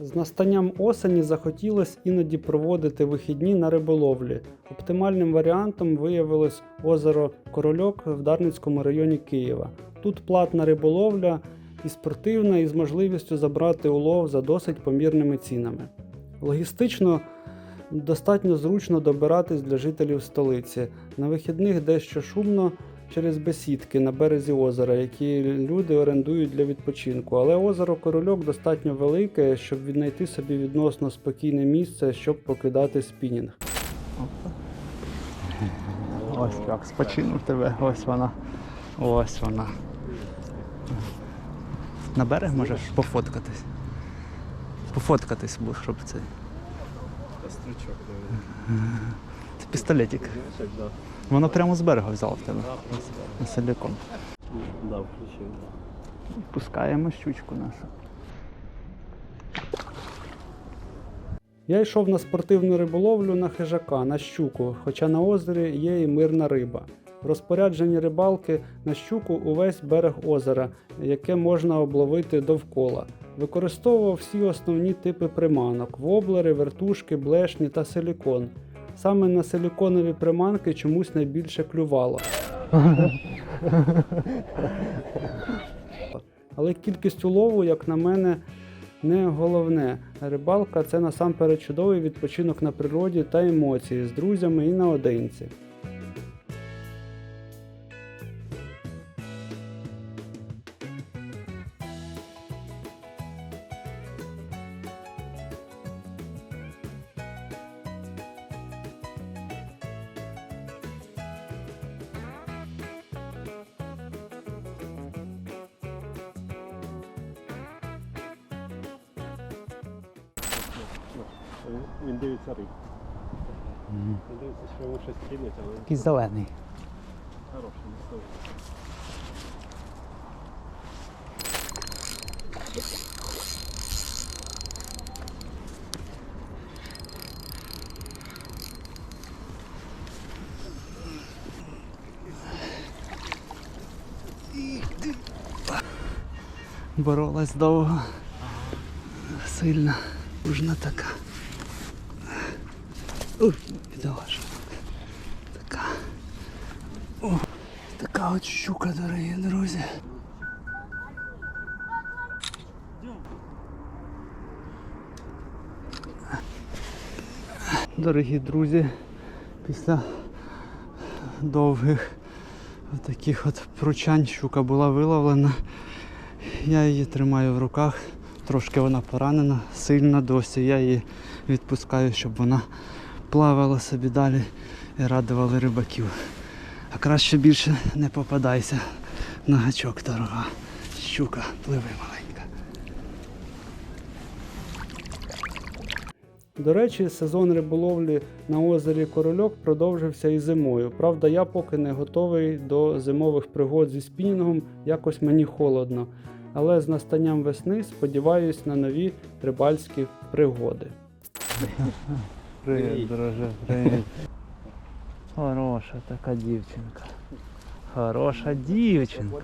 З настанням осені захотілося іноді проводити вихідні на риболовлі. Оптимальним варіантом виявилось озеро Корольок в Дарницькому районі Києва. Тут платна риболовля і спортивна, і з можливістю забрати улов за досить помірними цінами. Логістично достатньо зручно добиратись для жителів столиці. На вихідних дещо шумно через бесідки на березі озера, які люди орендують для відпочинку. Але озеро Корольок достатньо велике, щоб віднайти собі відносно спокійне місце, щоб покидати спінінг. Ось як спочинув тебе, ось вона. Ось вона. На берег можеш пофоткатись. Пофоткатись, щоб це. Стручок, Це пістолетик. Воно прямо з берега взяв в тебе. Населяком. Да, включив. Пускаємо щучку нашу. Я йшов на спортивну риболовлю на хижака, на щуку, хоча на озері є і мирна риба. В розпорядженні рибалки на щуку увесь берег озера, яке можна обловити довкола. Використовував всі основні типи приманок: воблери, вертушки, блешні та силікон. Саме на силіконові приманки чомусь найбільше клювало. Але кількість улову, як на мене, не головне. Рибалка це насамперед чудовий відпочинок на природі та емоції з друзями і наодинці. Він, дивиться риб. Він дивиться, що йому щось кинуть, але Такий зелений. хороший місцевий. Боролась довго. Сильна, мужна така. Ух, бідолаша. Така. О, така от щука, дорогі друзі. Дорогі друзі, після довгих таких от пручань щука була виловлена. Я її тримаю в руках, трошки вона поранена, сильна досі. Я її відпускаю, щоб вона плавала собі далі і радувала рибаків. А краще більше не попадайся на гачок дорога. Щука, пливи маленька. До речі, сезон риболовлі на озері Корольок продовжився і зимою. Правда, я поки не готовий до зимових пригод зі спінінгом, якось мені холодно. Але з настанням весни сподіваюсь на нові рибальські пригоди. Привіт, дороже, привіт. Хороша така дівчинка. Хороша дівчинка.